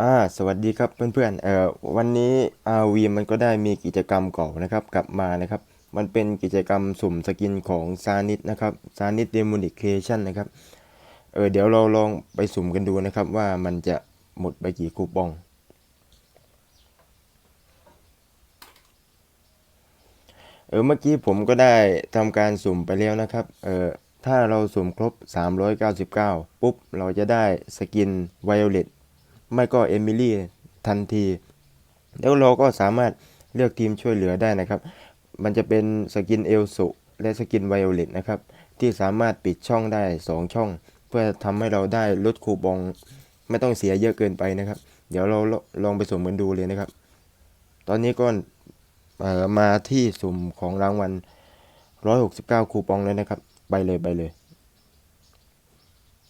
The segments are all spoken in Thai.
อ่าสวัสดีครับเพื่อนๆเอ่อวันนี้ RV มันก็ได้มีกิจกรรมเก่านะครับ กลับมานะครับ มันเป็นกิจกรรมสุ่มสกินของซานิดนะครับซานิดเดมนิเคชันนะครับเออเดี๋ยวเราลองไปสุ่มกันดูนะครับ ว่ามันจะหมดไปกี่คูปอง เออเมื่อกี้ผมก็ได้ทำการสุ่มไปแล้วนะครับเออถ้าเราสุ่มครบ 399 ปุ๊บ เราจะได้สกินไวโอเลต ไม่ก็เอมิลี่ทันที แล้วเราก็สามารถเลือกทีมช่วยเหลือได้นะครับ มันจะเป็นสกินเอลสุและสกินไวโอเลตนะครับ ที่สามารถปิดช่องได้ 2 ช่อง เพื่อทำให้เราได้ลดคูปอง ไม่ต้องเสียเยอะเกินไปนะครับ เดี๋ยวเราลองไปสุ่มกันดูเลยนะครับ ตอนนี้ก็มาที่สุ่มของรางวัล 169 คูปองเลยนะครับ ไปเลยไปเลย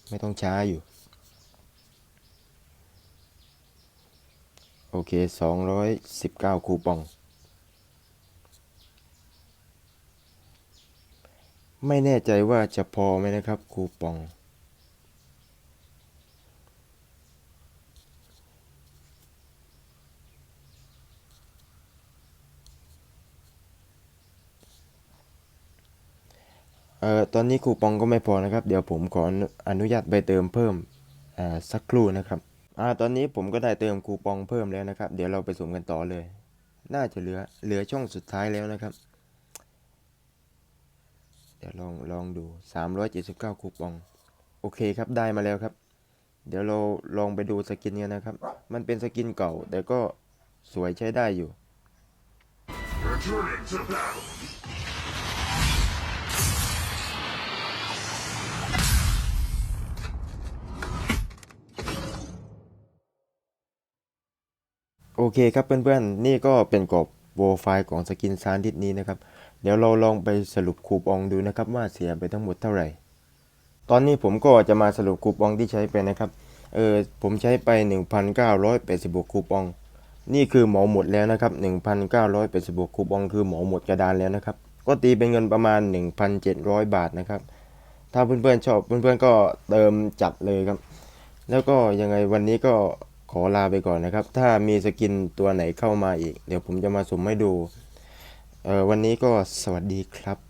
ไม่ต้องช้าอยู่ โอเค219คูปอง ไม่แน่ใจว่าจะพอไหมนะครับคูปอง เอ่อ ตอนนี้คูปองก็ไม่พอนะครับ เดี๋ยวผมขออนุอนุญาตไปเติมเพิ่ม อ่า สักครู่นะครับ อ่าตอนนี้ผมก็ได้เติมคูปองเพิ่มแล้วนะครับ เดี๋ยวเราไปสุ่มกันต่อเลย น่าจะเหลือเหลือช่องสุดท้ายแล้วนะครับ เดี๋ยวลองลองดู 379 คูปอง โอเคครับได้มาแล้วครับ เดี๋ยวเราลองไปดูสกินกันนะครับ มันเป็นสกินเก่าแต่ก็สวยใช้ได้อยู่ Returning to battle. โอเคครับเพื่อนๆ นี่ก็เป็นกรอบโวไฟล์ของสกินซานดิสนี้นะครับ เดี๋ยวเราลองไปสรุปคูปองดูนะครับว่าเสียไปทั้งหมดเท่าไหร่ ตอนนี้ผมก็จะมาสรุปคูปองที่ใช้ไปนะครับ เออผมใช้ไป 1,986 คูปอง นี่คือหมอหมดแล้วนะครับ 1,986 คูปองคือหมอหมดกระดานแล้วนะครับ ก็ตีเป็นเงินประมาณ 1,700 บาทนะครับ ถ้าเพื่อนๆชอบเพื่อนๆก็เติมจัดเลยครับ แล้วก็ยังไงวันนี้ก็ ขอลาไปก่อนนะครับ ถ้ามีสกินตัวไหนเข้ามาอีก เดี๋ยวผมจะมาสุ่มให้ดูเออวันนี้ก็สวัสดีครับ